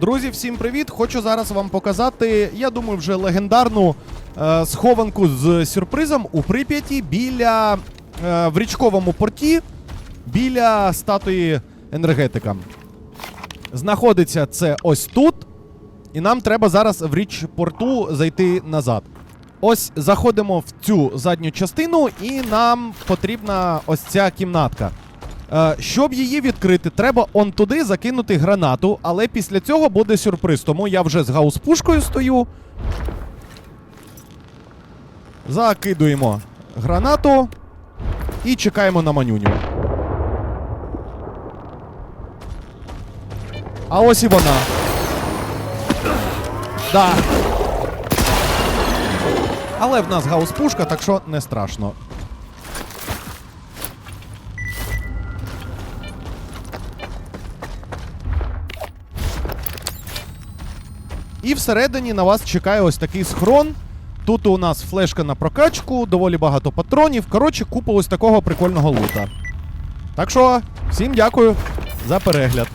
Друзі, всім привіт! Хочу зараз вам показати, я думаю, вже легендарну е, схованку з сюрпризом у Прип'яті біля е, в річковому порті біля статуї енергетика. Знаходиться це ось тут, і нам треба зараз в річ порту зайти назад. Ось заходимо в цю задню частину, і нам потрібна ось ця кімнатка. Е, щоб її відкрити, треба он туди закинути гранату, але після цього буде сюрприз. Тому я вже з гаус-пушкою стою. Закидуємо гранату і чекаємо на манюню. А ось і вона. Да. Але в нас гаус-пушка, так що не страшно. І всередині на вас чекає ось такий схрон. Тут у нас флешка на прокачку, доволі багато патронів. Коротше, купа ось такого прикольного лута. Так що, всім дякую за перегляд.